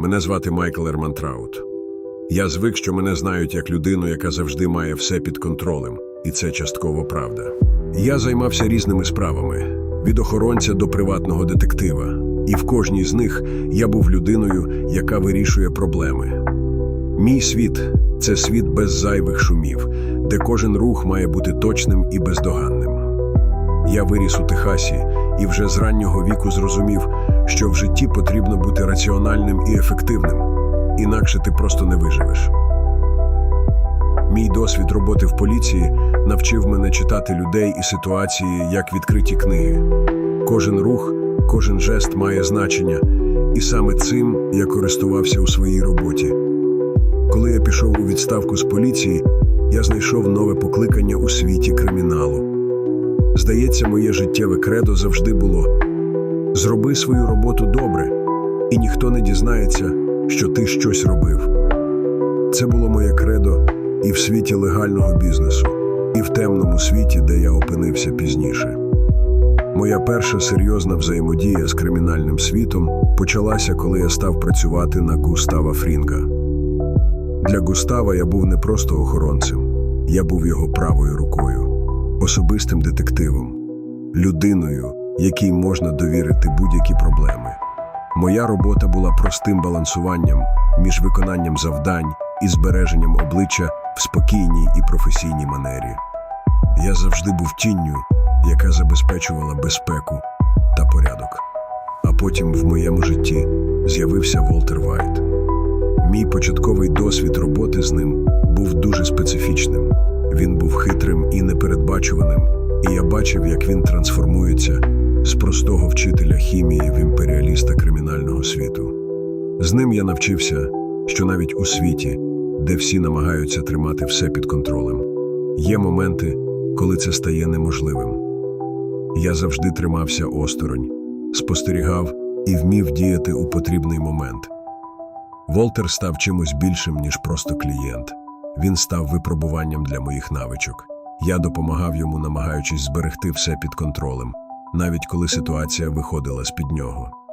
Мене звати Майкл Ермантраут. Я звик, що мене знають як людину, яка завжди має все під контролем, і це частково правда. Я займався різними справами від охоронця до приватного детектива, і в кожній з них я був людиною, яка вирішує проблеми. Мій світ це світ без зайвих шумів, де кожен рух має бути точним і бездоганним. Я виріс у Техасі і вже з раннього віку зрозумів, що в житті потрібно бути раціональним і ефективним, інакше ти просто не виживеш. Мій досвід роботи в поліції навчив мене читати людей і ситуації як відкриті книги. Кожен рух, кожен жест має значення, і саме цим я користувався у своїй роботі. Коли я пішов у відставку з поліції, я знайшов нове покликання у світі криміналу. Здається, моє життєве кредо завжди було зроби свою роботу добре, і ніхто не дізнається, що ти щось робив. Це було моє кредо і в світі легального бізнесу, і в темному світі, де я опинився пізніше. Моя перша серйозна взаємодія з кримінальним світом почалася, коли я став працювати на Густава Фрінга. Для Густава я був не просто охоронцем, я був його правою рукою, особистим детективом, людиною, якій можна довірити будь-які проблеми. Моя робота була простим балансуванням між виконанням завдань і збереженням обличчя в спокійній і професійній манері. Я завжди був тінню, яка забезпечувала безпеку та порядок. А потім в моєму житті з'явився Волтер Вайт. Мій початковий досвід роботи з ним був дуже специфічним. Він був хитрим і непередбачуваним, і я бачив, як він трансформується з простого вчителя хімії в імперіаліста кримінального світу. З ним я навчився, що навіть у світі, де всі намагаються тримати все під контролем, є моменти, коли це стає неможливим. Я завжди тримався осторонь, спостерігав і вмів діяти у потрібний момент. Волтер став чимось більшим, ніж просто клієнт. Він став випробуванням для моїх навичок. Я допомагав йому, намагаючись зберегти все під контролем, навіть коли ситуація виходила з під нього.